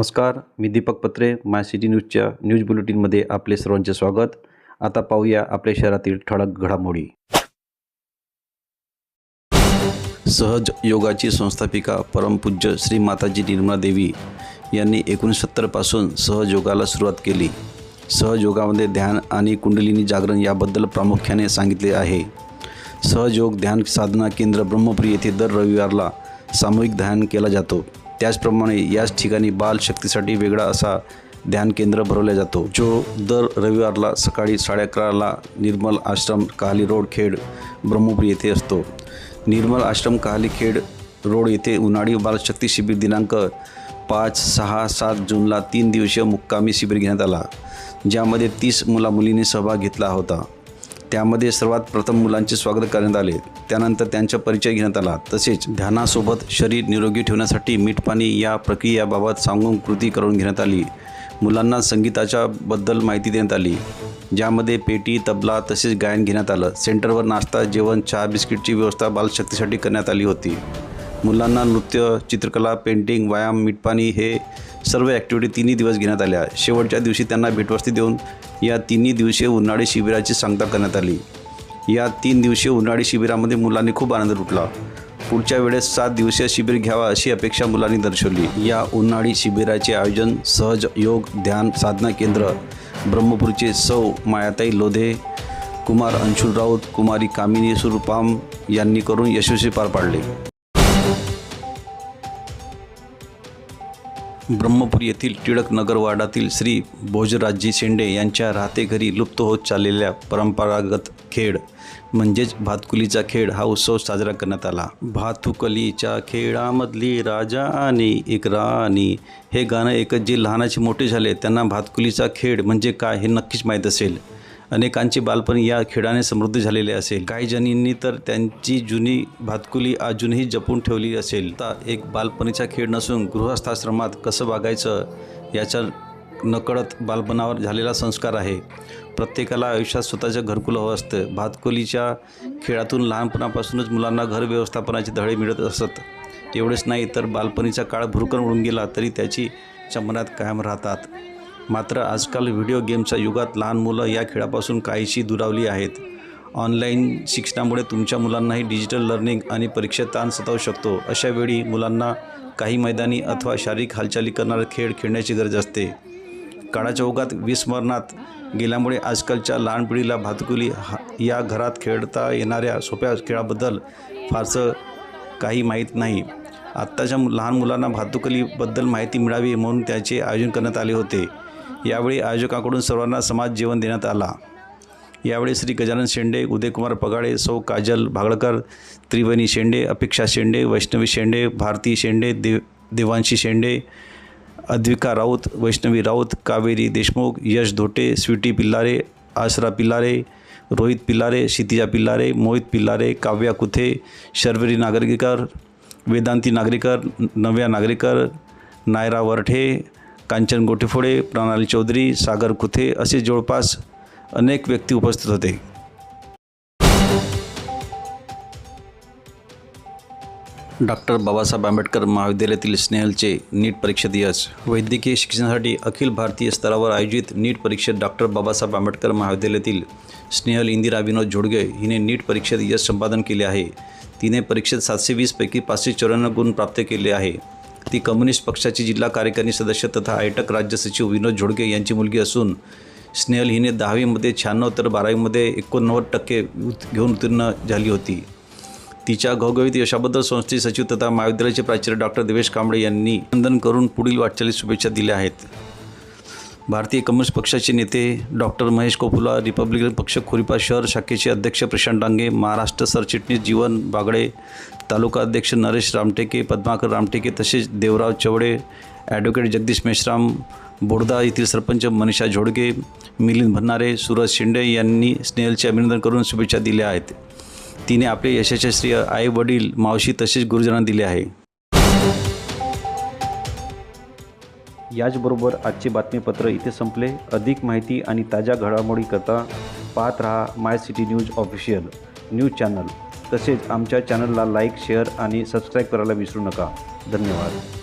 नमस्कार मी दीपक पत्रे माय सिटी न्यूजच्या न्यूज बुलेटिनमध्ये आपले सर्वांचे स्वागत. आता पाहूया आपल्या शहरातील ठळक घडामोडी. सहज योगाची संस्थापिका परमपूज्य श्री माताजी निर्मला देवी यांनी एकोणीसत्तरपासून सहजयोगाला सुरुवात केली. सहजयोगामध्ये ध्यान आणि कुंडलिनी जागरण याबद्दल प्रामुख्याने सांगितले आहे. सहयोग ध्यान साधना केंद्र ब्रह्मपुरी येथे दर रविवारला सामूहिक ध्यान केला जातो. त्याचप्रमाणे याच ठिकाणी बाल शक्तीसाठी वेगळा असा ध्यान केंद्र भरवला जातो जो दर रविवारला सकाळी साडे अकराला निर्मल आश्रम काली रोड खेड ब्रह्मपुरी येथे असतो. निर्मल आश्रम काली खेड रोड येथे उन्हाळी बालशक्ती शिबिर दिनांक पाच सहा सात जूनला तीन दिवसीय मुक्कामी शिबिर घेण्यात आला ज्यामध्ये तीस मुलामुलींनी सहभाग घेतला होता. त्यामध्ये सर्वात प्रथम मुलांचे स्वागत करण्यात आले. त्यानंतर त्यांचा परिचय घेण्यात आला. तसेच ध्यानासोबत शरीर निरोगी ठेवण्यासाठी मीठ पाणी या प्रक्रियाबाबत सांगून कृती करून घेण्यात आली. मुलांना संगीताच्या बद्दल माहिती देण्यात आली. ज्यामध्ये पेटी तबला तसेच गायन घेण्यात आलं. सेंटरवर नाश्ता जेवण चहा बिस्किटची व्यवस्था बालशक्तीसाठी करण्यात आली होती. मुलांना नृत्य चित्रकला पेंटिंग व्यायाम मीठपाणी हे सर्व ॲक्टिव्हिटी तिन्ही दिवस घेण्यात आल्या. शेवटच्या दिवशी त्यांना भेटवस्ती देऊन या तिन्ही दिवसीय उन्हाळी शिबिराची सांगता करण्यात आली. या तीन दिवसीय उन्हाळी शिबिरामध्ये मुलांनी खूप आनंद लुटला. पुढच्या वेळेस सात दिवसीय शिबिर घ्यावा अशी अपेक्षा मुलांनी दर्शवली. या उन्हाळी शिबिराचे आयोजन सहज योग ध्यान साधना केंद्र ब्रह्मपूरचे सौ मायाताई लोधे कुमार अंशुल राऊत कुमारी कामिनी सुरपाम यांनी करून यशस्वी पार पाडले. ब्रह्मपूर येथील टिळक नगर वार्डातील श्री भोजराजजी शेंडे यांच्या राहते घरी लुप्त होत चाललेल्या परंपरागत खेळ म्हणजेच भातकुलीचा खेळ हा उत्सव साजरा करण्यात आला. भातुकलीच्या खेळामधली राजा आणि एक राणी. हे गाणं एकच जे लहानाचे मोठे झाले त्यांना भातकुलीचा खेळ म्हणजे काय हे नक्कीच माहीत असेल. अनेकांचे बालपण या खेळाने समृद्ध झालेले असेल. काही जणींनी तर त्यांची जुनी भातकुली अजूनही जपून ठेवली असेल. तर एक बालपणीचा खेळ नसून गृहस्थाश्रमात कसं वागायचं याच्या नकळत बालपणावर झालेला संस्कार आहे. प्रत्येकाला आयुष्यात स्वतःचं घरकुल हवं असतं. भातकुलीच्या खेळातून लहानपणापासूनच मुलांना घर व्यवस्थापनाचे धडे मिळत असत. एवढेच नाही तर बालपणीचा काळ भुरकन उडून गेला तरी त्याची चमनात मनात कायम राहतात. मात्र आजकाल व्हिडिओ गेमच्या युगात लहान मुलं या खेळापासून काहीशी दुरावली आहेत. ऑनलाईन शिक्षणामुळे तुमच्या मुलांनाही डिजिटल लर्निंग आणि परीक्षेत ताण सतावू शकतो. अशा वेळी मुलांना काही मैदानी अथवा शारीरिक हालचाली करणारे खेळ खेळण्याची गरज असते. काळाच्या ओघात विस्मरणात गेल्यामुळे आजकालच्या लहान पिढीला भातकुली हा या घरात खेळता येणाऱ्या सोप्या खेळाबद्दल फारसं काही माहीत नाही. आत्ताच्या लहान मुलांना भातुकलीबद्दल माहिती मिळावी म्हणून त्याचे आयोजन करण्यात आले होते. यावेळी आयोजकाकडून सर्वांना समाज जेवण देण्यात आला. यावेळी श्री गजानन शेंडे उदयकुमार पगाडे सौ काजल भागळकर त्रिवेणी शेंडे अपेक्षा शेंडे वैष्णवी शेंडे भारती शेंडे देव देवांशी शेंडे अद्विका राऊत वैष्णवी राऊत कावेरी देशमुख यश धोटे स्वीटी पिल्लारे आसरा पिल्लारे रोहित पिल्लारे क्षितिजा पिल्लारे मोहित पिल्लारे काव्या कुथे शर्वरी नागरिकर वेदांती नागरिकर नव्या नागरिकर नायरा वरठे कांचन गोटेफोडे प्रणाली चौधरी सागर कुथे असे जवळपास अनेक व्यक्ती उपस्थित होते. डॉक्टर बाबासाहेब आंबेडकर महाविद्यालयातील स्नेहलचे नीट परीक्षेत यश. वैद्यकीय शिक्षणासाठी अखिल भारतीय स्तरावर आयोजित नीट परीक्षेत डॉक्टर बाबासाहेब आंबेडकर महाविद्यालयातील स्नेहल इंदिरा विनोद जोडगे हिने नीट परीक्षेत यश संपादन केले आहे. तिने परीक्षेत सातशे वीसपैकी पाचशे चौऱ्याण्णव गुण प्राप्त केले आहे. ती कम्युनिस्ट पक्षाची जिल्हा कार्यकारिणी सदस्य तथा आयटक राज्य सचिव विनोद जोडगे यांची मुलगी असून स्नेहल हिने दहावीमध्ये शहाण्णव तर बारावीमध्ये एकोणनव्वद टक्के घेऊन उत्तीर्ण झाली होती. तिच्या घवघवीत यशाबद्दल संस्थेचे सचिव तथा महाविद्यालयाचे प्राचार्य डॉक्टर देवेश कांबळे यांनी वंदन करून पुढील वाटचाली शुभेच्छा दिल्या आहेत. भारतीय कम्युनिस्ट पक्षाचे नेते डॉक्टर महेश कोपुला रिपब्लिकन पक्ष खुरिपा शहर शाखेचे अध्यक्ष प्रशांत डांगे महाराष्ट्र सरचिटणीस जीवन बागडे तालुका अध्यक्ष नरेश रामटेके पद्माकर रामटेके तसेच देवराव चवडे ॲडव्होकेट जगदीश मेश्राम बोडदा येथील सरपंच मनीषा झोडगे मिलिंद भन्नारे सूरज शिंदे यांनी स्नेहलचे अभिनंदन करून शुभेच्छा दिल्या आहेत. तिने आपले यशाचे श्रेय आई वडील मावशी तसेच गुरुजनांना दिले आहे. याचबरोबर आजचे बातमीपत्र इथे संपले. अधिक माहिती आणि ताज्या घडामोडीकरता पाहत रहा my city news official news channel. तसेच आमच्या चॅनलला लाईक शेअर आणि सबस्क्राईब करायला विसरू नका. धन्यवाद.